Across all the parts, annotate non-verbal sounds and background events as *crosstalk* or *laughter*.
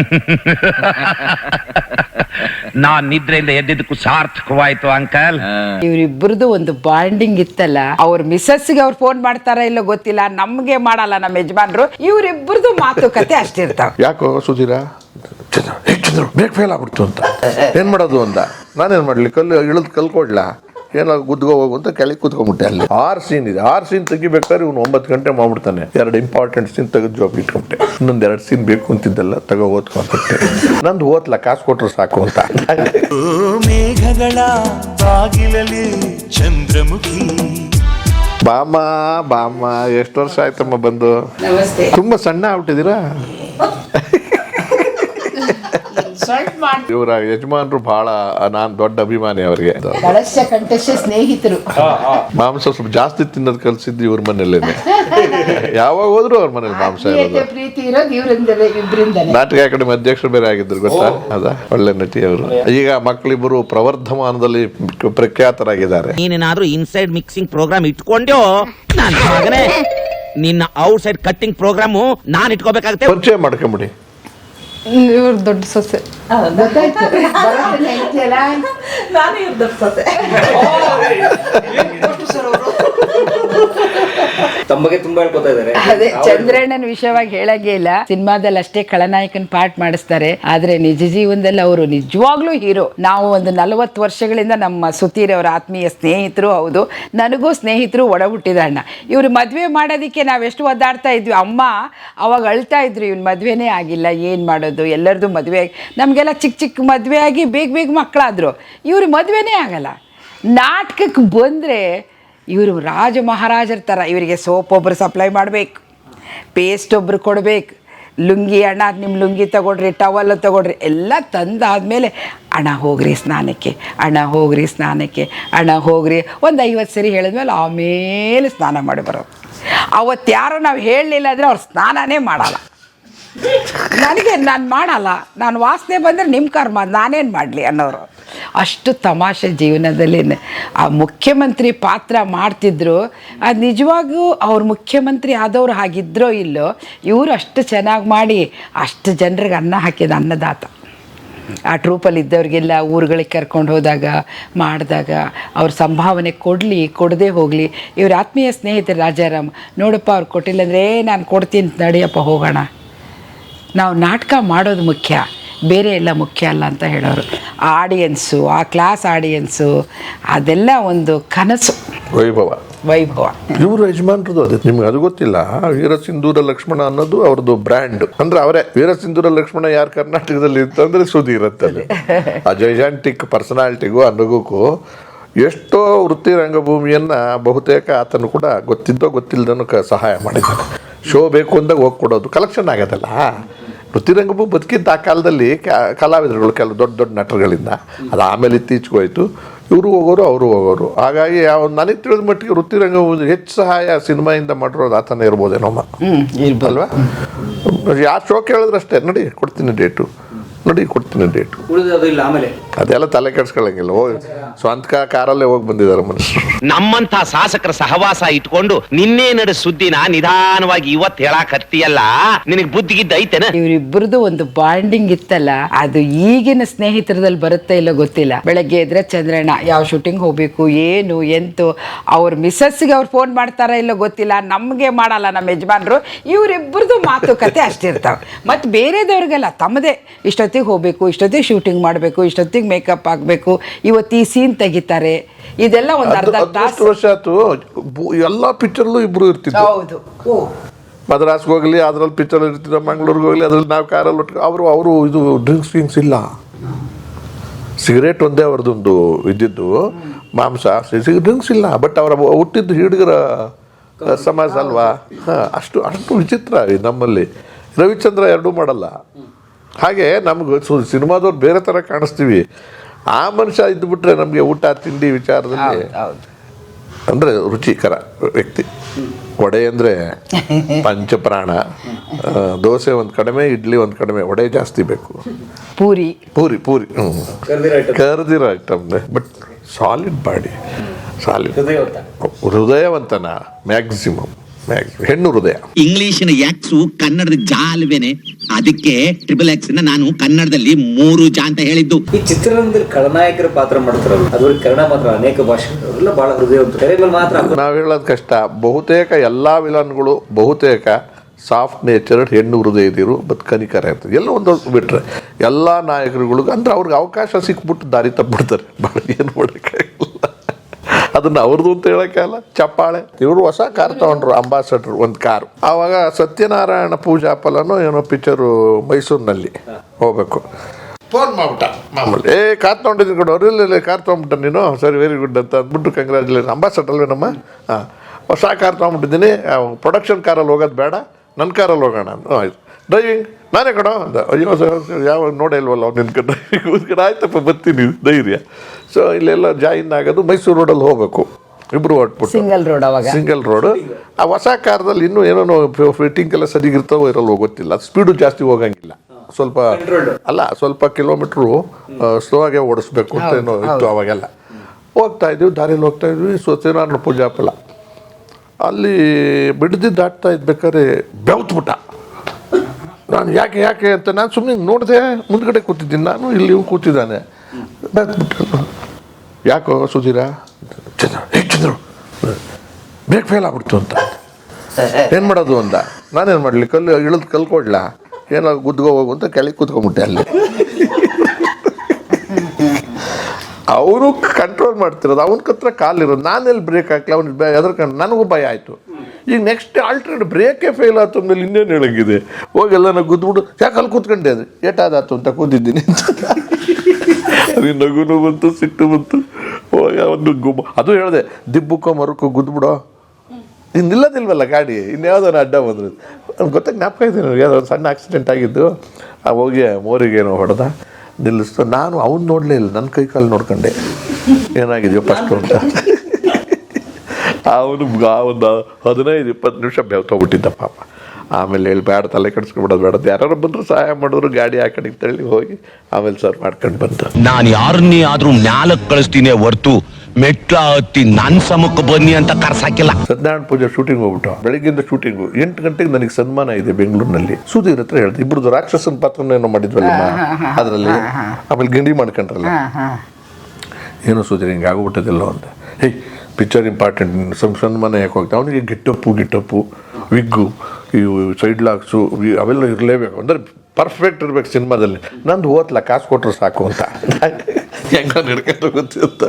*laughs* ನಾನ್ ನಿದ್ರೆಯಿಂದ ಎದ್ದಿದ್ದಕ್ಕೂ ಸಾರ್ಥಕವಾಯ್ತು ಅಂಕಲ್. ಇವ್ರಿಬ್ರದ್ದು ಒಂದು ಬಾಂಡಿಂಗ್ ಇತ್ತಲ್ಲ ಅವ್ರ ಮಿಸಸ್ಗೆ ಅವ್ರು ಫೋನ್ ಮಾಡ್ತಾರ ಇಲ್ಲ ಗೊತ್ತಿಲ್ಲ ನಮ್ಗೆ ಮಾಡಲ್ಲ ನಮ್ಮ ಯಜಮಾನ್ರು. ಇವ್ರಿಬ್ರದ್ದು ಮಾತುಕತೆ ಅಷ್ಟಿರ್ತಾವ ಯಾಕೋ ಸುಧೀರ? ಚಂದ್ರ ಬೇಗ ಫೇಲ್ ಆಗ್ಬಿಡ್ತು ಅಂತ. ಏನ್ ಮಾಡೋದು ಅಂತ? ನಾನೇನ್ ಮಾಡ್ಲಿ? ಕಲ್ಲು ಇಳಿದು ಕಲ್ಲು ಕೊಡ್ಲಾ? ಏನೋ ಗುದ್ಗೋ ಹೋಗು ಅಂತ ಕೆಳಗೆ ಕುತ್ಕೊಂಡ್ಬಿಟ್ಟೆ ಅಲ್ಲಿ. ಆರು ಸೀನ್ ಇದೆ. ಆರು ಸೀನ್ ತೆಗಿಬೇಕಾದ್ರೆ ಇವ್ನು ಒಂಬತ್ತು ಗಂಟೆ ಮಾಡ್ಬಿಡ್ತಾನೆ. ಎರಡು ಇಂಪಾರ್ಟೆಂಟ್ ಸೀನ್ ತೆಗೆದು ಜಾಬ್ ಇಟ್ಕೊಂಡೆ ಇನ್ನೊಂದು ಎರಡು ಸೀನ್ ಬೇಕು ಅಂತಿದ್ದಲ್ಲ ತಗೋ ಓದ್ಕೊಂಡ್ಬಿಟ್ಟೆ. ನಂದು ಓದ್ಲ ಕಾಸು ಕೊಟ್ರೆ ಸಾಕು ಅಂತ. ಮೇಘಗಳ ಬಾಗಿಲಲ್ಲಿ ಚಂದ್ರಮುಖಿ. ಬಾಮ ಬಾಮ ಎಷ್ಟು ವರ್ಷ ಆಯ್ತಮ್ಮ ಬಂದು? ನಮಸ್ತೆ. ತುಂಬಾ ಸಣ್ಣ ಆಗ್ಬಿಟ್ಟಿದ್ದೀರಾ? ಇವರ ಯಜಮಾನ್ರು ಬಹಳ ನಾನ್ ದೊಡ್ಡ ಅಭಿಮಾನಿ ಅವರಿಗೆ. ಕಳಶ ಕಂಠಶ ಸ್ನೇಹಿತರು. ಮಾಂಸ ಸ್ವಲ್ಪ ಜಾಸ್ತಿ ತಿನ್ನೋದು ಕಲ್ಸಿದ್ದು ಇವ್ರ ಮನೇಲೇನೆ ಯಾವಾಗ ಹೋದ್ರು ಅವ್ರ ಮನೇಲಿ ಮಾಂಸ ಇರೋದು. ಪ್ರೀತಿ ಇರೋದು ಇವರಿಂದಲೇ ಇಬ್ರಿಂದಲೇ ನಾಟಕ ಅಕಾಡೆಮಿ ಅಧ್ಯಕ್ಷರು ಬೇರೆ ಆಗಿದ್ರು ಗೊತ್ತಾ? ಅದ ಒಳ್ಳೆ ನಟಿ ಅವರು. ಈಗ ಮಕ್ಕಳಿಬ್ಬರು ಪ್ರವರ್ಧಮಾನದಲ್ಲಿ ಪ್ರಖ್ಯಾತರಾಗಿದ್ದಾರೆ. ನೀನೇನಾದ್ರೂ ಇನ್ಸೈಡ್ ಮಿಕ್ಸಿಂಗ್ ಪ್ರೋಗ್ರಾಮ್ ಇಟ್ಕೊಂಡ್ಯೋ ನನ್ನ ಮಗನೇ ನಿನ್ನ ಔಟ್ ಸೈಡ್ ಕಟ್ಟಿಂಗ್ ಪ್ರೋಗ್ರಾಮು ನಾನು ಇಟ್ಕೋಬೇಕಾಗುತ್ತೆ. ಪರಿಚಯ ಮಾಡ್ಕೊಂಬಿಡಿ. ಇವ್ರ ದೊಡ್ಡ ಸೊಸೆ. ಗೊತ್ತಾಯ್ತು? ನಾನು ಇವ್ರ ದೊಡ್ಡ ಸೊಸೆ. ತಮ್ಮ ಬಗ್ಗೆ ತುಂಬಾ ಹೇಳ್ಕೊತಾ ಇದಾರೆ ಅದೇ ಚಂದ್ರಣ್ಣನ ವಿಷಯವಾಗಿ ಹೇಳಂಗೇ ಇಲ್ಲ. ಸಿನಿಮಾದಲ್ಲಿ ಅಷ್ಟೇ ಖಳನಾಯಕನ್ ಪಾಠ ಮಾಡಿಸ್ತಾರೆ. ಆದ್ರೆ ನಿಜ ಜೀವನದಲ್ಲಿ ಅವರು ನಿಜವಾಗ್ಲೂ ಹೀರೋ. ನಾವು ಒಂದು ನಲವತ್ತು ವರ್ಷಗಳಿಂದ ನಮ್ಮ ಸುತೀರ್ ಅವರ ಆತ್ಮೀಯ ಸ್ನೇಹಿತರು ಹೌದು. ನನಗೂ ಸ್ನೇಹಿತರು ಒಡ ಹುಟ್ಟಿದಣ್ಣ ಇವ್ರು ಮದುವೆ ಮಾಡೋದಕ್ಕೆ ನಾವೆಷ್ಟು ಒದ್ದಾಡ್ತಾ ಇದ್ವಿ. ಅಮ್ಮ ಅವಾಗ ಅಳ್ತಾ ಇದ್ರು ಇವ್ನ ಮದುವೆನೇ ಆಗಿಲ್ಲ. ಏನ್ ಮಾಡೋದು? ಎಲ್ಲರದು ಮದುವೆ ನಮ್ಗೆಲ್ಲ ಚಿಕ್ಕ ಚಿಕ್ಕ ಮದುವೆ ಆಗಿ ಬೇಗ ಬೇಗ ಮಕ್ಕಳಾದ್ರು ಇವ್ರ ಮದುವೆನೇ ಆಗಲ್ಲ. ನಾಟಕಕ್ಕೆ ಬಂದರೆ ಇವರು ರಾಜ ಮಹಾರಾಜರ ಥರ ಇವರಿಗೆ ಸೋಪ್ ಒಬ್ಬರು ಸಪ್ಲೈ ಮಾಡಬೇಕು. ಪೇಸ್ಟ್ ಒಬ್ರು ಕೊಡಬೇಕು. ಲುಂಗಿ ಅಣ್ಣ ನಿಮ್ಮ ಲುಂಗಿ ತಗೊಳ್ರಿ ಟವಲ್ ತಗೊಳ್ರಿ, ಎಲ್ಲ ತಂದಾದಮೇಲೆ ಅಣ್ಣ ಹೋಗ್ರಿ ಸ್ನಾನಕ್ಕೆ, ಅಣ್ಣ ಹೋಗ್ರಿ ಸ್ನಾನಕ್ಕೆ, ಅಣ್ಣ ಹೋಗ್ರಿ. ಒಂದು ಐವತ್ತು ಸರಿ ಹೇಳಿದ್ಮೇಲೆ ಆಮೇಲೆ ಸ್ನಾನ ಮಾಡಿ ಬರೋದು ಅವತ್ತು ಯಾರೋ ನಾವು ಹೇಳಲಿಲ್ಲ ಅಂದರೆ ಅವ್ರು ಸ್ನಾನನೇ ಮಾಡಲ್ಲ. ನನಗೆ ನಾನು ಮಾಡಲ್ಲ. ನಾನು ವಾಸನೆ ಬಂದರೆ ನಿಮ್ಮ ಕರ್ಮ, ನಾನೇನು ಮಾಡಲಿ ಅನ್ನೋರು. ಅಷ್ಟು ತಮಾಷೆ ಜೀವನದಲ್ಲಿ ಆ ಮುಖ್ಯಮಂತ್ರಿ ಪಾತ್ರ ಮಾಡ್ತಿದ್ರು. ಅದು ನಿಜವಾಗೂ ಅವ್ರು ಮುಖ್ಯಮಂತ್ರಿ ಆದವ್ರು ಹಾಗಿದ್ರೋ ಇಲ್ಲೋ, ಇವರು ಅಷ್ಟು ಚೆನ್ನಾಗಿ ಮಾಡಿ ಅಷ್ಟು ಜನರಿಗೆ ಅನ್ನ ಹಾಕಿದ ಅನ್ನದಾತ. ಆ ಟ್ರೂಪಲ್ಲಿ ಇದ್ದವ್ರಿಗೆಲ್ಲ ಊರುಗಳಿಗೆ ಕರ್ಕೊಂಡು ಹೋದಾಗ, ಮಾಡಿದಾಗ, ಅವ್ರ ಸಂಭಾವನೆ ಕೊಡಲಿ, ಕೊಡದೆ ಹೋಗಲಿ. ಇವ್ರ ಆತ್ಮೀಯ ಸ್ನೇಹಿತರು ರಾಜಾರಾಮ್, ನೋಡಪ್ಪ ಅವ್ರು ಕೊಟ್ಟಿಲ್ಲ ಅಂದರೆ ನಾನು ಕೊಡ್ತೀನಿ, ನಡಿಯಪ್ಪ, ಹೋಗೋಣ. ನಾವು ನಾಟಕ ಮಾಡೋದು ಮುಖ್ಯ. ಬೇರೆ ಎಲ್ಲ ಮುಖ್ಯ ಅಲ್ಲ ಅಂತ ಹೇಳೋರು. ಆಡಿಯನ್ಸು ಆ ಕ್ಲಾಸ್ ಆಡಿಯನ್ಸು ಅದೆಲ್ಲ ಒಂದು ಕನಸು. ವೈಭವ. ವೈಭವ. ಇವರು ಯಜಮಾನ್ರದ್ದು ಅದೇ. ನಿಮ್ಗೆ ಅದು ಗೊತ್ತಿಲ್ಲ. ವೀರ ಸಿಂಧೂರ ಲಕ್ಷ್ಮಣ ಅನ್ನೋದು ಅವ್ರದ್ದು ಬ್ರ್ಯಾಂಡ್ ಅಂದ್ರೆ ಅವರೇ. ವೀರ ಸಿಂಧೂರ ಲಕ್ಷ್ಮಣ ಯಾರು ಕರ್ನಾಟಕದಲ್ಲಿ ಇತ್ತಂದ್ರೆ ಸುದೀರ್ ಅಂತಲ್ಲಿ ಆ ಜೈಜಾಂಟಿಕ್ ಪರ್ಸನಾಲಿಟಿಗೂ ಆ ನಗುಗೂ ಎಷ್ಟೋ ವೃತ್ತಿ ರಂಗಭೂಮಿಯನ್ನ ಬಹುತೇಕ ಆತನು ಕೂಡ ಗೊತ್ತಿದ್ದೋ ಗೊತ್ತಿಲ್ಲದನ್ನು ಕ ಸಹಾಯ ಮಾಡಿದ್ದಾನೆ. ಶೋ ಬೇಕು ಅಂದಾಗ ಹೋಗಿ ಕೊಡೋದು ಕಲೆಕ್ಷನ್ ಆಗೋದಲ್ಲ. ವೃತ್ತಿ ರಂಗಭೂಮಿ ಬದುಕಿದ್ದ ಆ ಕಾಲದಲ್ಲಿ ಕಲಾವಿದರುಗಳು ಕೆಲವು ದೊಡ್ಡ ದೊಡ್ಡ ನಟರುಗಳಿಂದ. ಅದು ಆಮೇಲೆ ಇತ್ತೀಚೆಗೆ ಹೋಯಿತು. ಇವರು ಹೋಗೋರು ಅವರು ಹೋಗೋರು. ಹಾಗಾಗಿ ಯಾವ ನನಗೆ ತಿಳಿದ ಮಟ್ಟಿಗೆ ವೃತ್ತಿರಂಗ ಹೆಚ್ಚು ಸಹಾಯ ಸಿನಿಮಾಯಿಂದ ಮಾಡಿರೋದು ಆತನೇ ಇರ್ಬೋದೇನೋಮ್ಮ ಅಲ್ವಾ? ಯಾವ ಶೋ ಕೇಳಿದ್ರೆ ಅಷ್ಟೇ ನೋಡಿ ಕೊಡ್ತೀನಿ ಡೇಟು. ನೋಡಿ ಕೊಡ್ತೀನಿ ಡೇಟ್ ಅದೆಲ್ಲ ತಲೆ ಕೆಡ್ಸ್ಕೊಳಂಗಿಲ್ಲ ಹೋಗಿ ಸ್ವಂತ ಕಾರಲ್ಲೇ ಹೋಗಿ ಬಂದಿದ್ದಾರೆ ಮನುಷ್ಯರು. ನಮ್ಮಂತ ಶಾಸಕರ ಸಹವಾಸ ಇಟ್ಕೊಂಡು ನಿನ್ನೆ ನಡೆ ಸುದ್ದಿನ ನಿಧಾನವಾಗಿ ಇವತ್ತು ಹೇಳಕ್ ಹತ್ತಿಯಲ್ಲ? ನಿನಗ್ ಬುದ್ಧಿಗಿದ್ದ ಐತೆನ? ಇವರಿಬ್ಬರದು ಒಂದು ಬಾಂಡಿಂಗ್ ಇತ್ತಲ್ಲ ಅದು ಈಗಿನ ಸ್ನೇಹಿತರದಲ್ಲಿ ಬರುತ್ತೆ ಇಲ್ಲ ಗೊತ್ತಿಲ್ಲ. ಬೆಳಗ್ಗೆ ಎದ್ರೆ ಚಂದ್ರಣ್ಣ ಯಾವ ಶೂಟಿಂಗ್ ಹೋಗ್ಬೇಕು ಏನು ಎಂತು ಅವ್ರ ಮಿಸ್ಸಸ್ಗೆ ಅವ್ರು ಫೋನ್ ಮಾಡ್ತಾರ ಇಲ್ಲ ಗೊತ್ತಿಲ್ಲ ನಮಗೆ ಮಾಡಲ್ಲ ನಮ್ಮ ಯಜಮಾನ್ರು. ಇವರಿಬ್ಬರದು ಮಾತುಕತೆ ಅಷ್ಟಿರ್ತಾವೆ. ಮತ್ತೆ ಬೇರೆದವ್ರಿಗೆಲ್ಲ ತಮ್ಮದೇ. ಇಷ್ಟೊತ್ತಿಗೆ ಹೋಗಬೇಕು ಇಷ್ಟೊತ್ತಿಗೆ ಶೂಟಿಂಗ್ ಮಾಡಬೇಕು ಇಷ್ಟೊತ್ತಿಗೆ ಮೇಕಪ್ ಆಗಬೇಕು ಇವತ್ತು ಈ ಸೀನ್ ತೆಗಿತಾರೆ. ಇದೆಲ್ಲ ಒಂದು ಅರ್ಧ ತಾಸು. ವರ್ಷ ಆಯ್ತು. ಎಲ್ಲ ಎಲ್ಲಾ ಪಿಕ್ಚರ್ಲು ಇಬ್ರು ಇರ್ತಿದ್ರು. ಹೌದು. ಮದ್ರಾಸ್ಗೆ ಹೋಗ್ಲಿ ಅದ್ರಲ್ಲಿ ಪಿಕ್ಚರ್ ಇರ್ತಿದ್ರು ಮಂಗ್ಳೂರ್ಗೆ ಹೋಗಲಿ ಅದ್ರಲ್ಲಿ ನಾವು ಕಾರಲ್ಲಿ ಒಟ್ಟು ಅವರು ಅವರು ಇದು ಡ್ರಿಂಕ್ಸ್ ಗಿಂಕ್ಸ್ ಇಲ್ಲ. ಸಿಗರೇಟ್ ಒಂದೇ ಅವ್ರದ್ದೊಂದು ಇದ್ದಿದ್ದು. ಮಾಂಸ ಡ್ರಿಂಕ್ಸ್ ಇಲ್ಲ. ಬಟ್ ಅವರ ಹುಟ್ಟಿದ್ದು ಹಿಡಿಗರ ಸಮಾಜ ಅಲ್ವಾ? ಹಾಂ ಅಷ್ಟು ಅಷ್ಟು ವಿಚಿತ್ರ ನಮ್ಮಲ್ಲಿ. ರವಿಚಂದ್ರ ಎರಡೂ ಮಾಡಲ್ಲ. ಹಾಗೆ ನಮ್ಗೆ ಸಿನಿಮಾದವ್ರು ಬೇರೆ ಥರ ಕಾಣಿಸ್ತೀವಿ. ಆ ಮನುಷ್ಯ ಇದ್ದುಬಿಟ್ರೆ ನಮಗೆ ಊಟ ತಿಂಡಿ ವಿಚಾರದಲ್ಲಿ ಅಂದರೆ ಅಂದ್ರೆ ರುಚಿಕರ ವ್ಯಕ್ತಿ. ವಡೆ ಅಂದ್ರೆ *laughs* ಪಂಚಪ್ರಾಣ. ದೋಸೆ ಒಂದು ಕಡಿಮೆ ಇಡ್ಲಿ ಒಂದು ಕಡಿಮೆ ವಡೆ ಜಾಸ್ತಿ ಬೇಕು. Puri. Puri puri. ಕರ್ದಿರೋ item but solid body. Solid ಹೃದಯವಂತನ maximum ಹೆಣ್ಣು ಹೃದಯ. ಇಂಗ್ಲಿಷಿನ ಎಕ್ಸ್ ಕನ್ನಡದ ಜಾಲ್ವೇನೆ. ಅದಕ್ಕೆ ಟ್ರಿಪಲ್ ಎಕ್ಸ್ ನಾನು ಕನ್ನಡದಲ್ಲಿ ಮೂರು ಜಾ ಅಂತ ಹೇಳಿದ್ದು. ಈ ಚಿತ್ರರಂಗದಲ್ಲಿ ಖಳನಾಯಕರ ಪಾತ್ರ ಮಾಡ್ತಾರಲ್ಲ ಅದ್ರ ಕನ್ನಡ ಮಾತ್ರ ಅನೇಕ ಭಾಷೆಗಳೆಲ್ಲ ಬಹಳ ಹೃದಯ ಉಂಟು ಕರೆಗಳು ಮಾತ್ರ ನಾವು ಹೇಳೋದು ಕಷ್ಟ. ಬಹುತೇಕ ಎಲ್ಲಾ ವಿಲನ್ಗಳು ಬಹುತೇಕ ಸಾಫ್ಟ್ ನೇಚರ್ಡ್ ಹೆಣ್ಣು ಹೃದಯದಿರು ಮತ್ತು ಕನಿಕರ ಇರ್ತದೆ. ಎಲ್ಲ ಒಂದು ಬಿಟ್ರೆ ಎಲ್ಲ ನಾಯಕರುಗಳಿಗೂ ಅಂದ್ರೆ ಅವ್ರಿಗೆ ಅವಕಾಶ ಸಿಕ್ಬಿಟ್ಟು ದಾರಿ ತಪ್ಪಿಬಿಡ್ತಾರೆ. ಭಾಳ ಏನು ಮಾಡೋಕ್ಕಾಗಲ್ಲ ಅದನ್ನ ಅವ್ರದ್ದು ಅಂತ ಹೇಳೋಕ್ಕಲ್ಲ ಚಪ್ಪಾಳೆ. ಇವರು ಹೊಸ ಕಾರ್ ತಗೊಂಡ್ರು ಅಂಬಾಸಡರ್ ಒಂದು ಕಾರು. ಆವಾಗ ಸತ್ಯನಾರಾಯಣ ಪೂಜಾ ಫಲನೋ ಏನೋ ಪಿಕ್ಚರು ಮೈಸೂರಿನಲ್ಲಿ ಹೋಗ್ಬೇಕು. ಫೋನ್ ಮಾಡ್ಬಿಟ್ಟ ಮಾಮೂಲಿ. ಏ ಕಾರ್ ತೊಗೊಂಡಿದ್ದೀನಿ ಕೂಡ ಅವ್ರು ಇಲ್ಲ ಇಲ್ಲ ಕಾರ್ ತೊಗೊಂಬಿಟ್ಟ ನೀನು? ಸರಿ ವೆರಿ ಗುಡ್ ಅಂತ ಅಂದ್ಬಿಟ್ಟು ಕಂಗ್ರ್ಯಾಚುಲೇಷನ್ ಅಂಬಾಸಡರ್ ಅಲ್ವೇನಮ್ಮ? ಹಾಂ. ಹೊಸ ಕಾರ್ ತೊಗೊಂಬಿಟ್ಟಿದ್ದೀನಿ ಪ್ರೊಡಕ್ಷನ್ ಕಾರಲ್ಲಿ ಹೋಗೋದು ಬೇಡ. ನನ್ನ ಕಾರಲ್ಲಿ ಹೋಗೋಣ ಅಂತ. ಆಯ್ತು. ಡ್ರೈವಿಂಗ್ ನಾನೇ ಕಡೋ ಅಂದ ಅಯ್ಯೋ ಸರ್ ಯಾವ ನೋಡೇ ಇಲ್ವಲ್ಲ ಅವ್ನು ನಿನ್ಕ ಡ್ರೈವಿಂಗ್ ಕಡೆ ಆಯ್ತಪ್ಪ ಬರ್ತೀನಿ ಧೈರ್ಯ. ಸೊ ಇಲ್ಲೆಲ್ಲ ಜಾಯಿನ್ ಆಗೋದು ಮೈಸೂರು ರೋಡಲ್ಲಿ ಹೋಗಬೇಕು. ಇಬ್ಬರು ಹೊಟ್ಬಿಟ್ಟು ಸಿಂಗಲ್ ರೋಡ್ ಅವಾಗ? ಸಿಂಗಲ್ ರೋಡ್ ಆ ಹೊಸ ಕಾರ್ದಲ್ಲಿ ಇನ್ನೂ ಏನೋ ಫಿಟ್ಟಿಂಗ್ ಎಲ್ಲ ಸರಿಗಿರ್ತಾವೋ ಇರಲ್ವೋ ಗೊತ್ತಿಲ್ಲ. ಸ್ಪೀಡು ಜಾಸ್ತಿ ಹೋಗಂಗಿಲ್ಲ. ಸ್ವಲ್ಪ ಅಲ್ಲ ಸ್ವಲ್ಪ ಕಿಲೋಮೀಟ್ರು ಸ್ಲೋ ಆಗೇ ಓಡಿಸ್ಬೇಕು ಅಂತ ಏನೋ ಇತ್ತು ಅವಾಗೆಲ್ಲ. ಹೋಗ್ತಾ ಇದ್ವಿ ದಾರಿಯಲ್ಲಿ ಹೋಗ್ತಾ ಇದ್ವಿ. ಸತ್ಯನಾರಾಯಣ ಪೂಜಾ ಫಲ ಅಲ್ಲಿ ಬಿಡದಿ ದಾಟ್ತಾ ಇದ್ಬೇಕಾದ್ರೆ ಬೆವ್ತ್ಬಿಟ್ಟ ನಾನು ಯಾಕೆ ಯಾಕೆ ಅಂತ ನಾನು ಸುಮ್ಮನೆ ನೋಡಿದೆ, ಮುಂದ್ಗಡೆ ಕೂತಿದ್ದೀನಿ. ನಾನು ಇಲ್ಲಿ ಕೂತಿದ್ದಾನೆ. ಯಾಕೋ ಸುಧೀರ? ಚಂದ್ರು ಚಂದ್ರು ಬ್ರೇಕ್ ಫೇಲ್ ಆಗ್ಬಿಡ್ತು ಅಂತ. ಏನು ಮಾಡೋದು ಅಂದ ನಾನೇನು ಮಾಡಲಿ? ಕಲ್ಲು, ಇಳಿದು ಕಲ್ಕೊಡ್ಲಾ ಏನೋ ಗುದ್ಗೋ ಹೋಗು ಅಂತ ಕೆಳಗೆ ಕೂತ್ಕೊಂಬಿಟ್ಟೆ ಅಲ್ಲಿ. ಅವರು ಕಂಟ್ರೋಲ್ ಮಾಡ್ತಿರೋದು, ಅವನ ಹತ್ರ ಕಾಲಿರೋದು ನಾನೆಲ್ಲಿ ಬ್ರೇಕ್ ಹಾಕ್ಲಿ, ಅವ್ನು ಎದ್ರಕಂಡು ನನಗೂ ಭಯ ಆಯಿತು. ಈಗ ನೆಕ್ಸ್ಟ್ ಆಲ್ಟ್ರೇಟ್ ಬ್ರೇಕೇ ಫೇಲ್ ಆಯ್ತು ಅಂದಮೇಲೆ ಇನ್ನೇನು ಹೇಳಂಗಿದೆ? ಹೋಗಿ ಎಲ್ಲ ನಾನು ಗುದ್ಬಿಟ್ಟು ಯಾಕೆ ಅಲ್ಲಿ ಕೂತ್ಕೊಂಡೆ ಅದು? ಏಟಾದಾತು ಅಂತ ಕೂತಿದ್ದೀನಿ ಅಂತ. ಅದು ನಗುನು ಬಂತು, ಸಿಟ್ಟು ಬಂತು. ಹೋಗಿ ಒಂದು ಗುಮ್ಮ ಅದು ಹೇಳಿದೆ ದಿಬ್ಬಕ್ಕೋ ಮರಕ್ಕೋ ಗುದ್ಬಿಡೋ ಇನ್ನು ನಿಲ್ಲದಿಲ್ವಲ್ಲ ಗಾಡಿ ಇನ್ಯಾವುದೋ ಅಡ್ಡ ಬಂದ್ರು. ಗೊತ್ತಾಗ ಜ್ಞಾಪಕ ಇದೆ ಯಾವುದೋ ಸಣ್ಣ ಆಕ್ಸಿಡೆಂಟ್ ಆಗಿದ್ದು, ಆ ಹೋಗಿ ಮೋರಿಗೇನೋ ಹೊಡೆದ. ನಿಲ್ಲಿಸ್ತು ನಾನು ಅವ್ನು ನೋಡಲೇ ಇಲ್ಲ ನನ್ನ ಕೈ ಕಾಲು ನೋಡ್ಕೊಂಡೆ. ಏನಾಗಿದೆಯೋ ಫಸ್ಟು ಅಂತ ಅವನು ಆ ಒಂದು ಹದಿನೈದು, ಇಪ್ಪತ್ತು ನಿಮಿಷ ಬೆವ್ತೋಗ್ಬಿಟ್ಟಿದ್ದ ಪಾಪ. ಆಮೇಲೆ ಹೇಳಿ ಬೇಡ ತಲೆ ಕೆಡಿಸ್ಕೊಬಿಡೋದು ಬೇಡ. ಯಾರು ಬಂದರೂ ಸಹಾಯ ಮಾಡಿದ್ರು ಗಾಡಿ ಆ ಕಡೆಗೆ ತಳ್ಳಿ ಹೋಗಿ ಆಮೇಲೆ ಸರ್ ಮಾಡ್ಕೊಂಡು ಬಂತು ನಾನು ಯಾರನ್ನೇ ಆದರೂ ಮ್ಯಾಲಕ್ಕೆ ಕಳಿಸ್ತೀನಿ ಹೊರ್ತು ಮೆಟ್ಲ ಹತ್ತಿ ನನ್ ಸಮಕ್ಕೆ ಬನ್ನಿ ಅಂತ ಕರ್ಸಾಕಿಲ್ಲ. ಸತ್ಯನಾರಾಯಣ ಪೂಜೆ ಶೂಟಿಂಗ್ ಹೋಗ್ಬಿಟ್ಟು ಬೆಳಿಗ್ಗೆಯಿಂದ ಶೂಟಿಂಗ್ ಎಂಟು ಗಂಟೆಗೆ ನನಗೆ ಸನ್ಮಾನ ಇದೆ ಬೆಂಗಳೂರಿನಲ್ಲಿ. ಸುಧೀರ್ ಹತ್ರ ಹೇಳ್ದೆ ಇಬ್ಬರದು ರಾಕ್ಷಸನ ಪಾತ್ರನ ಏನೋ ಮಾಡಿದ್ವಲ್ಲ ಅದರಲ್ಲಿ ಆಮೇಲೆ ಗಿಂಡಿ ಮಾಡ್ಕೊಂಡ್ರಲ್ಲ. ಏನೋ ಸುಧೀರ್ ಹಿಂಗೆ ಆಗೋಗ್ಬಿಟ್ಟದಿಲ್ಲೋ ಅಂತ. ಹೇಯ್ ಪಿಕ್ಚರ್ ಇಂಪಾರ್ಟೆಂಟ್ ಸನ್ಮಾನ ಯಾಕೆ ಹೋಗ್ತಾ? ಅವನಿಗೆ ಗಿಟ್ಟಪ್ಪು ಗಿಟ್ಟಪ್ಪು ವಿಗ್ಗು ಇವು ಸೈಡ್ ಲಾಕ್ಸು ಅವೆಲ್ಲ ಇರಲೇಬೇಕು. ಅಂದರೆ ಪರ್ಫೆಕ್ಟ್ ಇರ್ಬೇಕು ಸಿನಿಮಾದಲ್ಲಿ. ನಂದು ಹೋತ್ಲ ಕಾಸು ಕೊಟ್ಟರು ಸಾಕು ಅಂತ. ಹೆಂಗ ನಡ್ಕೊಂಡು ಗೊತ್ತಿರುತ್ತೆ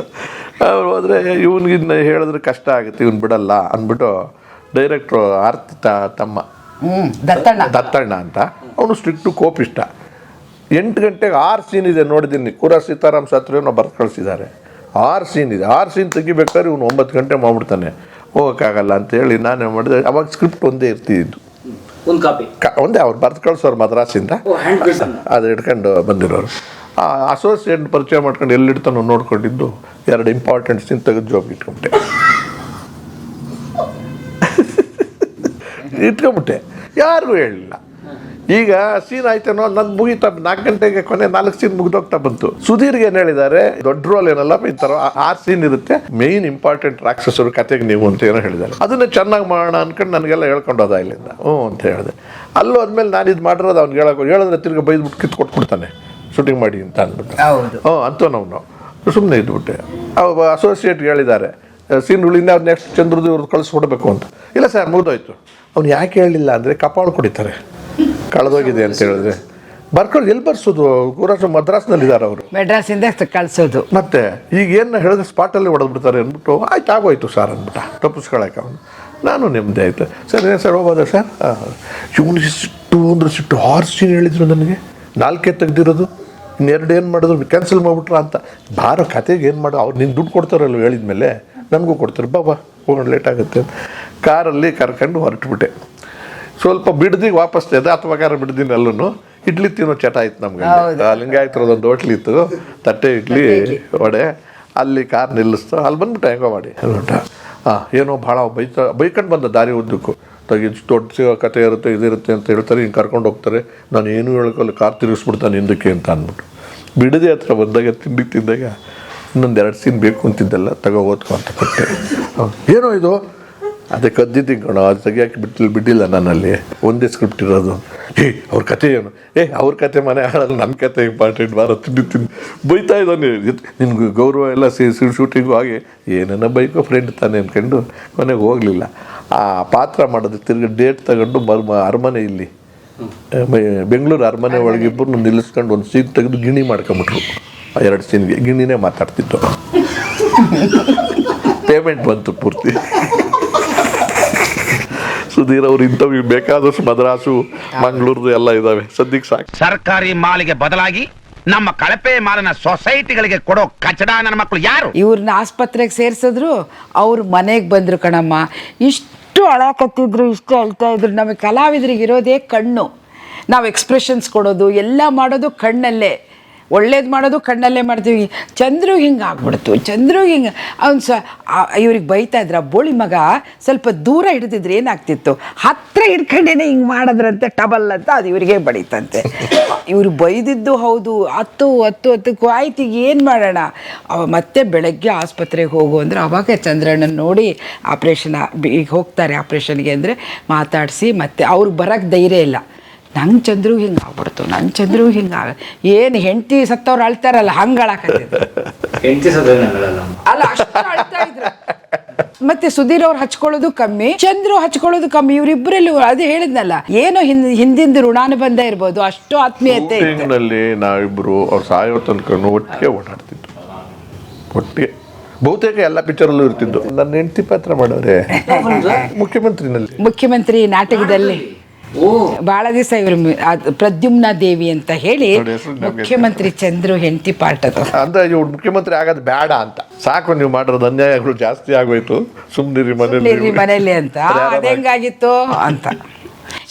ಅವ್ರು ಹೋದರೆ ಇವನಿಗೆ ಹೇಳಿದ್ರೆ ಕಷ್ಟ ಆಗುತ್ತೆ ಇವ್ನು ಬಿಡಲ್ಲ ಅಂದ್ಬಿಟ್ಟು ಡೈರೆಕ್ಟ್ರು ಆರ್ತಿ ತ- ತಮ್ಮ. ಹ್ಮ್ ದತ್ತಣ್ಣ. ದತ್ತಣ್ಣ ಅಂತ. ಅವನು ಸ್ಟ್ರಿಕ್ಟು ಕೋಪಿಷ್ಟ. ಎಂಟು ಗಂಟೆಗೆ ಆರು ಸೀನ್ ಇದೆ ನೋಡಿದ್ದೀನಿ. ಕುರ ಸೀತಾರಾಮ್ ಶಾಸ್ತ್ರಿಯವ್ರನ್ನ ಬರ್ದು ಕಳಿಸಿದ್ದಾರೆ. ಆರು ಸೀನ್ ಇದೆ. ಆರು ಸೀನ್ ತೆಗಿಬೇಕಾದ್ರೆ ಇವನು ಒಂಬತ್ತು ಗಂಟೆ ಮಾಡ್ಬಿಡ್ತಾನೆ. ಹೋಗೋಕ್ಕಾಗಲ್ಲ ಅಂತೇಳಿ ನಾನೇ ಮಾಡಿದೆ. ಅವಾಗ ಸ್ಕ್ರಿಪ್ಟ್ ಒಂದೇ ಇರ್ತಿದ್ದು ಒಂದು ಕಾಪಿ ಕ ಒಂದೇ ಅವ್ರು ಬರ್ದು ಕಳಿಸೋರು ಮದ್ರಾಸಿಂದ. ಅದು ಹಿಡ್ಕೊಂಡು ಬಂದಿರೋರು. ಆ ಅಸೋಸಿಯೇಟ್ ಪರಿಚಯ ಮಾಡ್ಕೊಂಡು ಎಲ್ಲಿಡ್ತಾನೋ ನೋಡ್ಕೊಂಡಿದ್ದು ಎರಡು ಇಂಪಾರ್ಟೆಂಟ್ ಸೀನ್ ತೆಗೆದು ಜೋಬ್ ಇಟ್ಕೊಂಬಿಟ್ಟೆ. *laughs* ಇಟ್ಕೊಂಬಿಟ್ಟೆ. ಯಾರಿಗೂ ಹೇಳಿಲ್ಲ. ಈಗ ಸೀನ್ ಆಯ್ತೇನೋ ನನ್ ಮುಗೀತಾ ನಾಲ್ಕು ಗಂಟೆಗೆ ಕೊನೆ ನಾಲ್ಕು ಸೀನ್ ಮುಗಿದೋಗ್ತಾ ಬಂತು. ಸುಧೀರ್ಗೆ ಏನು ಹೇಳಿದ್ದಾರೆ? ದೊಡ್ಡ ರೋಲ್ ಏನಲ್ಲ, ಈ ಥರ ಆರು ಸೀನ್ ಇರುತ್ತೆ. ಮೇನ್ ಇಂಪಾರ್ಟೆಂಟ್ ರಾಕ್ಷಸರು ಕತೆಗೆ ನೀವು ಅಂತ ಏನೋ ಹೇಳಿದ್ದಾರೆ. ಅದನ್ನ ಚೆನ್ನಾಗಿ ಮಾಡೋಣ ಅನ್ಕೊಂಡು ನನಗೆಲ್ಲ ಹೇಳ್ಕೊಂಡೋದ ಇಲ್ಲಿಂದ. ಹ್ಞೂ ಅಂತ ಹೇಳಿದೆ. ಅಲ್ಲೂ ಆದ್ಮೇಲೆ ನಾನು ಇದು ಮಾಡಿರೋದು ಅವ್ನಿಗೆ ಹೇಳೋಕೆ ಹೇಳಿದ್ರೆ ತಿರ್ಗಿ ಬೈದ್ಬಿಟ್ಟು ಕಿತ್ತು ಕೊಟ್ಬಿಡ್ತಾನೆ ಶೂಟಿಂಗ್ ಮಾಡಿ ಅಂತ ಅಂದ್ಬಿಟ್ಟು. ಹೌದು. ಹ್ಞೂ ಅಂತವನವನು ಸುಮ್ಮನೆ ಇದ್ಬಿಟ್ಟೆ. ಅವ ಅಸೋಸಿಯೇಟ್ ಹೇಳಿದ್ದಾರೆ. ಸೀನ್ಗಳು ಇನ್ಯಾವ್ದು ನೆಕ್ಸ್ಟ್ ಚಂದ್ರದು ಇವ್ರದ್ದು ಕಳಿಸ್ಕೊಡ್ಬೇಕು ಅಂತ. ಇಲ್ಲ ಸರ್ ಮುಗಿದೋಯ್ತು. ಅವ್ನು ಯಾಕೆ ಹೇಳಿಲ್ಲ ಅಂದರೆ ಕಪಾಳು ಕುಡಿತಾರೆ. ಕಳೆದೋಗಿದೆ ಅಂತ ಹೇಳಿದ್ರೆ. ಬರ್ಕೊಂಡು ಎಲ್ಲಿ ಬರ್ಸೋದು? ಗುರಾಜ್ ಮದ್ರಾಸ್ನಲ್ಲಿದ್ದಾರೆ ಅವರು. ಮೆಡ್ರಾಸಿಂದ ಕಳಿಸೋದು. ಮತ್ತೆ ಈಗ ಏನು ಹೇಳಿದ್ರೆ ಸ್ಪಾಟಲ್ಲಿ ಹೊಡೆದ್ಬಿಡ್ತಾರೆ ಅಂದ್ಬಿಟ್ಟು ಆಯ್ತು ಆಗೋಯ್ತು ಸರ್ ಅಂದ್ಬಿಟ್ಟ. ತಪ್ಪಿಸ್ಕೊಳಕ್ಕೆ ಅವನು. ನಾನು ನೆಮ್ಮದಿ ಆಯಿತು. ಸರ್ ಏನು ಸರ್ ಹೋಗೋದ ಸರ್ ಇವನು ಸಿಟ್ಟು ಅಂದ್ರೆ ಸಿಟ್ಟು ಹಾರ್ಸ್ ಸೀನ್ ಹೇಳಿದ್ರು ನನಗೆ. ನಾಲ್ಕೇ ತೆಗ್ದಿರೋದು. ಇನ್ನೆರಡು ಏನು ಮಾಡಿದ್ರು ಕ್ಯಾನ್ಸಲ್ ಮಾಡ್ಬಿಟ್ರ ಅಂತ. ಬಾರೋ ಕತೆಗೆ ಏನು ಮಾಡೋ ಅವ್ರು ನಿನ್ನ ದುಡ್ಡು ಕೊಡ್ತಾರಲ್ಲ ಹೇಳಿದ ಮೇಲೆ ನನಗೂ ಕೊಡ್ತಾರೆ ಬಾಬಾ ಹೋಗೋಣ ಲೇಟ್ ಆಗುತ್ತೆ ಅಂತ. ಕಾರಲ್ಲಿ ಕರ್ಕೊಂಡು ಹೊರಟ್ಬಿಟ್ಟೆ. ಸ್ವಲ್ಪ ಬಿಡ್ದಿಗೆ ವಾಪಸ್ ಇದೆ ಅಥವಾ ಕಾರ ಬಿಡ್ದಿನ ಅಲ್ಲೂ ಇಡ್ಲಿ ತಿನ್ನೋ ಚಟ ಆಯ್ತು ನಮ್ಗೆ ಅಲ್ಲಿ. ಅದೊಂದು ಹೋಟ್ಲಿ ಇತ್ತು ತಟ್ಟೆ ಇಡ್ಲಿ ವಡೆ. ಅಲ್ಲಿ ಕಾರ್ ನಿಲ್ಲಿಸ್ತು ಅಲ್ಲಿ ಬಂದ್ಬಿಟ್ಟು ಹೆಂಗೋ ಮಾಡಿ. ಹಾಂ ಏನೋ ಭಾಳ ಬೈತ ಬೈಕೊಂಡು ಬಂದ ದಾರಿ ಉದ್ದಕ್ಕೂ. ತೆಗಿ ದೊಡ್ಡ ಕತೆ ಇರುತ್ತೆ, ಇದಿರುತ್ತೆ ಅಂತ ಹೇಳ್ತಾರೆ, ಹಿಂಗೆ ಕರ್ಕೊಂಡು ಹೋಗ್ತಾರೆ. ನಾನು ಏನು ಹೇಳ್ಕೊಳ್ಳಿ ಕಾರ್ ತಿರುಗಿಸ್ಬಿಡ್ತಾನೆ ಹಿಂದಕ್ಕೆ ಅಂತ ಅಂದ್ಬಿಟ್ಟು. ಬಿಡದೆ ಹತ್ರ ಬಂದಾಗ, ತಿಂಡಿ ತಿಂದಾಗ ಇನ್ನೊಂದು ಎರಡು ಸೀನ್ ಬೇಕು ಅಂತಿದ್ದೆಲ್ಲ, ತಗೋ ಓದ್ಕೊ ಅಂತ ಕೊಟ್ಟೆ. ಏನೋ ಇದು? ಅದೇ ಕದ್ದಿದ್ದೀನಿ ಕಣ ಅದು ತೆಗಿಯಕ್ಕೆ ಬಿಟ್ಟಿಲ್ಲ ಬಿಟ್ಟಿಲ್ಲ ನನ್ನಲ್ಲಿ. ಒಂದೇ ಸ್ಕ್ರಿಪ್ಟ್ ಇರೋದು. ಏ ಅವ್ರ ಕತೆ ಏನು? ಏ ಅವ್ರ ಕತೆ ಮನೆ ಹಾಳಲ್ಲ ನನ್ನ ಕತೆ ಇಂಪಾರ್ಟೆಂಟ್ ಬಾರ ತಿಂದು ತಿಂದು ಬೈತಾ ಇದ್ದಾನೆ. ನಿನ್ಗೆ ಗೌರವ ಎಲ್ಲ ಸಿ ಶೂಟಿಂಗು ಹಾಗೆ. ಏನೇನೋ ಬೈಕೋ ಫ್ರೆಂಡ್ ತಾನೆ ಅಂದ್ಕೊಂಡು ಕೊನೆಗೆ ಹೋಗಲಿಲ್ಲ. ಆ ಪಾತ್ರ ಮಾಡೋದು ತಿರ್ಗಿ ಡೇಟ್ ತಗೊಂಡು ಮರ್ಮ ಅರಮನೆ ಇಲ್ಲಿ ಬೆಂಗಳೂರು ಅರಮನೆ ಒಳಗೆ ಇಬ್ಬರು ನಿಲ್ಲಿಸ್ಕೊಂಡು ಒಂದು ಸೀನ್ ತೆಗೆದು ಗಿಣಿ ಮಾಡ್ಕೊಂಬಿಟ್ರು. ಆ ಎರಡು ಸೀನ್ಗೆ ಗಿಣಿನೇ ಮಾತಾಡ್ತಿತ್ತು. *laughs* ಪೇಮೆಂಟ್ ಬಂತು ಪೂರ್ತಿ. ಸುಧೀರ್ ಅವ್ರು ಇಂಥವು ಬೇಕಾದಷ್ಟು ಮದ್ರಾಸು ಮಂಗಳೂರು ಎಲ್ಲ ಇದಾವೆ. ಸದ್ಯಕ್ಕೆ ಸಾಕು. ಸರ್ಕಾರಿ ಮಾಲಿಗೆ ಬದಲಾಗಿ ನಮ್ಮ ಕಳಪೆ ಮಾಲನ ಸೊಸೈಟಿಗಳಿಗೆ ಕೊಡೋ ಕಚಡ ನನ್ನ ಮಕ್ಕಳು ಯಾರು? ಇವ್ರನ್ನ ಆಸ್ಪತ್ರೆಗೆ ಸೇರಿಸಿದ್ರು ಅವ್ರು ಮನೆಗೆ ಬಂದರು ಕಣಮ್ಮ. ಇಷ್ಟು ಅಳಾಕತ್ತಿದ್ರು ಇಷ್ಟು ಅಳ್ತಾ ಇದ್ರು ನಮಗೆ ಕಲಾವಿದರಿಗೆ ಇರೋದೇ ಕಣ್ಣು. ನಾವು ಎಕ್ಸ್ಪ್ರೆಷನ್ಸ್ ಕೊಡೋದು ಎಲ್ಲ ಮಾಡೋದು ಕಣ್ಣಲ್ಲೇ. ಒಳ್ಳೇದು ಮಾಡೋದು ಕಣ್ಣಲ್ಲೇ ಮಾಡ್ತೀವಿ. ಚಂದ್ರು ಹಿಂಗೆ ಆಗ್ಬಿಡ್ತು. ಚಂದ್ರು ಹಿಂಗೆ ಅವ್ನು ಸ ಇವ್ರಿಗೆ ಬೈತಾ ಇದ್ರ, ಬೋಳಿ ಮಗ ಸ್ವಲ್ಪ ದೂರ ಹಿಡಿದಿದ್ರೆ ಏನಾಗ್ತಿತ್ತು? ಹತ್ತಿರ ಹಿಡ್ಕೊಂಡೇನೆ ಹಿಂಗೆ ಮಾಡಿದ್ರಂತೆ, ಟಬಲ್ ಅಂತ ಅದು ಇವರಿಗೆ ಬಡೀತಂತೆ. ಇವರು ಬೈದಿದ್ದು ಹೌದು. ಹತ್ತು ಹತ್ತು, ಹತ್ತಕ್ಕೂ ಆಯ್ತು ಏನು ಮಾಡೋಣ? ಮತ್ತೆ ಬೆಳಗ್ಗೆ ಆಸ್ಪತ್ರೆಗೆ ಹೋಗು ಅಂದ್ರೆ ಅವಾಗ ಚಂದ್ರಣ್ಣನ ನೋಡಿ ಆಪ್ರೇಷನ್ ಈಗ ಹೋಗ್ತಾರೆ ಆಪ್ರೇಷನ್ಗೆ ಅಂದರೆ ಮಾತಾಡಿಸಿ ಮತ್ತೆ ಅವ್ರಿಗೆ ಬರೋಕ್ಕೆ ಧೈರ್ಯ ಇಲ್ಲ. ನಂಗೆ ಚಂದ್ರು ಹಿಂಗೆ ಆಗ್ಬಿಡ್ತು ನನ್ನ ಚಂದ್ರು ಹಿಂಗೆ ಆಗ ಏನು ಹೆಂಡತಿ ಸತ್ತವ್ರು ಅಳ್ತಾರಲ್ಲ ಹಂಗೆ ಅಳಕತ್ತಿದ್ರು. ಅಲ್ಲ ಅಷ್ಟು ಅಳ್ತಾ ಇದ್ರು. ಮತ್ತೆ ಸುಧೀರ್ ಅವ್ರು ಹಚ್ಕೊಳ್ಳೋದು ಕಮ್ಮಿ ಚಂದ್ರು ಹಚ್ಕೊಳ್ಳೋದು ಕಮ್ಮಿ ಇವರಿಬ್ಬರಲ್ಲೂ ಅದೇ ಹೇಳಿದ್ನಲ್ಲ ಏನು ಹಿಂದ್ ಹಿಂದಿಂದ ಋಣಾನುಬಂಧ ಇರ್ಬೋದು ಅಷ್ಟು ಆತ್ಮೀಯತೆ ಶೂಟಿಂಗ್ನಲ್ಲಿ ನಾವಿಬ್ಬರು ಅವ್ರು ಸಾಯೋ ತನಕ ಒಟ್ಟಿಗೆ ಓಡಾಡ್ತಿದ್ದು ಒಟ್ಟಿಗೆ. ಬಹುತೇಕ ಎಲ್ಲ ಪಿಕ್ಚರಲ್ಲೂ ಇರ್ತಿದ್ದು. ನನ್ನ ಹೆಂಡತಿ ಪಾತ್ರ ಮಾಡೋರೆ ಮುಖ್ಯಮಂತ್ರಿನಲ್ಲಿ. ಮುಖ್ಯಮಂತ್ರಿ ನಾಟಕದಲ್ಲಿ. ಬಹಳ ದಿವಸ ಇವರು ಪ್ರದ್ಯುಮ್ನ ದೇವಿ ಅಂತ ಹೇಳಿ ಮುಖ್ಯಮಂತ್ರಿ ಚಂದ್ರು ಹೆಂಡತಿ ಪಾಠ ಅಂದ್ರೆ ಇವ್ರು ಮುಖ್ಯಮಂತ್ರಿ ಆಗೋದು ಬೇಡ ಅಂತ. ಸಾಕು ನೀವು ಮಾಡಿರೋದು ಅನ್ಯಾಯಗಳು ಜಾಸ್ತಿ ಆಗೋಯ್ತು. ಸುಮ್ಮನಿರಿ ಮನೇಲಿ ಮನೇಲಿ ಅಂತ. ಅದೆಂಗಾಗಿತ್ತು ಅಂತ.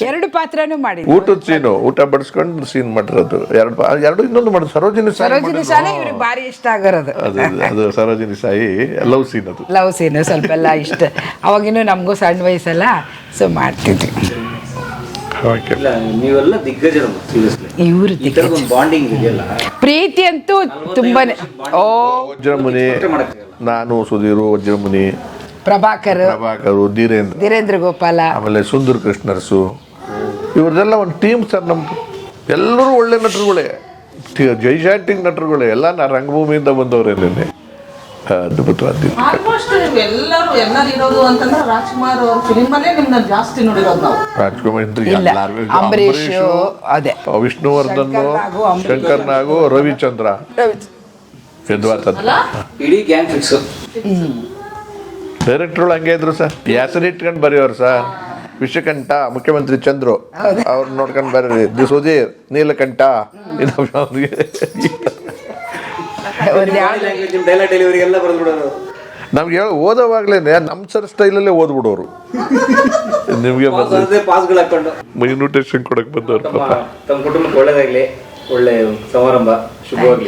ಎರಡು ಪಾತ್ರನೂ ಮಾಡಿ ಊಟದ ಸೀನು ಊಟ ಬಡಿಸ್ಕೊಂಡು ಸೀನ್ ಮಾಡಿರೋದು. ಎರಡು ಎರಡು ಇನ್ನೊಂದು ಮಾಡೋದು ಸರೋಜಿನಿ ಸರೋಜಿನಿ ಸಾಯಿ ಇವ್ರಿಗೆ ಭಾರಿ ಇಷ್ಟ ಆಗಿರೋದು. ಅದು ಅದು ಸರೋಜಿನಿ ಸಾಯಿ ಲವ್ ಸೀನ್ ಅದು. ಲವ್ ಸೀನು ಸ್ವಲ್ಪ ಎಲ್ಲ ಇಷ್ಟ. ಅವಾಗಿನೂ ನಮಗೂ ಸಣ್ಣ ವಯಸ್ಸಲ್ಲ ಸೊ ಮಾಡ್ತಿದ್ವಿ. ಓಕೆ. ಇಲ್ಲ ನೀವೆಲ್ಲ ದಿಗ್ಗಜರು ಸೀರಿಯಸ್ಲಿ ಇವರು ಈ ಥರದ ಒಂದು ಬಾಂಡಿಂಗ್ ಇದೆಯಲ್ಲ? ಪ್ರೀತಿ ಅಂತೂ ತುಂಬಾನೇ ಓ. ವಜ್ರಮುನಿ ನಾನು ಸುಧೀರು ವಜ್ರಮುನಿ ಪ್ರಭಾಕರ್ ಪ್ರಭಾಕರು ಧೀರೇಂದ್ರ. ಧೀರೇಂದ್ರ ಗೋಪಾಲ. ಆಮೇಲೆ ಸುಂದರ್ ಕೃಷ್ಣರ್ಸು. ಇವ್ರದೆಲ್ಲ ಒಂದು ಟೀಮ್ ಸರ್ ನಮ್ದು ಎಲ್ಲರೂ ಒಳ್ಳೆ ನಟರುಗಳೇ. ಜೈಶಾಂಟಿಂಗ್ ನಟರುಗಳೇ. ಎಲ್ಲ ನಾ ರಂಗಭೂಮಿಯಿಂದ ಬಂದವರೇ ಅದ್ಭುತವಾದ ಆಲ್ಮೋಸ್ಟ್ ಎಲ್ಲರೂ ಎಲ್ಲರೂ ಇರೋದು ಅಂತಂದ್ರೆ ರಾಜ್ಕುಮಾರ್ ಅವ್ರ ಫಿಲಿಮ್ ಅಲ್ಲೇ ಜಾಸ್ತಿ ನೋಡಿರೋದು ನಾವು. ರಾಜ್ಕುಮಾರ್ ಅಂದ್ರೆ ಇಲ್ಲ, ಎಲ್ಲಾರ್ಗೂ ಅಂಬರೀಷು, ಅಂಬರೀಷು, ಅದೇ. ವಿಷ್ಣುವರ್ಧನ್ ಶಂಕರ್ ನಾಗು ರವಿಚಂದ್ರ. ಡೈರೆಕ್ಟರ್ ಇಡೀ ಗ್ಯಾಂಗ್ ಫಿಕ್ಸ್ ಡೈರೆಕ್ಟರ್ಗಳು ಹಂಗೆ ಇದ್ರು ಸರ್. ಹೆಸರು ಇಟ್ಕೊಂಡು ಬರೆಯೋರು ಸರ್. ವಿಶ್ವಕಂಠ ಮುಖ್ಯಮಂತ್ರಿ ಚಂದ್ರು. ಅವ್ರು ನೋಡ್ಕೊಂಡು ಬರೀರಿ. ದಿ ಸುಧೀರ್ ನೀಲಕಂಠ. ಇದು ಅವ್ರಿಗೆ. ಒಂದ್ ಯಾವ್ದು- ಲ್ಯಾಂಗ್ವೇಜ್ ನಿಮ್ಮ ಡೈಲಾಗ್ ಡೆಲಿವರಿ ಎಲ್ಲ ಬರೆದ್ಬಿಡೋರು ನಮ್ಗೆ ಹೇಳಿ ಓದೋವಾಗ್ಲೇ ನಮ್ಮ ಸರ್ ಸ್ಟೈಲಲ್ಲೇ ಓದ್ಬಿಡೋರು. ನಿಮಗೆ ಪಾಸ್ಗಳು ಹಾಕೊಂಡು ಇನ್ವಿಟೇಷನ್ ಕೊಡಕ್ ಬಂದವ್ರು ತಮ್ಮ ಪಾಪ. ತಮ್ಮ ಕುಟುಂಬಕ್ಕೆ ಒಳ್ಳೇದಾಗ್ಲಿ ಒಳ್ಳೆ ಸಮಾರಂಭ ಶುಭವಾಗ್ಲಿ.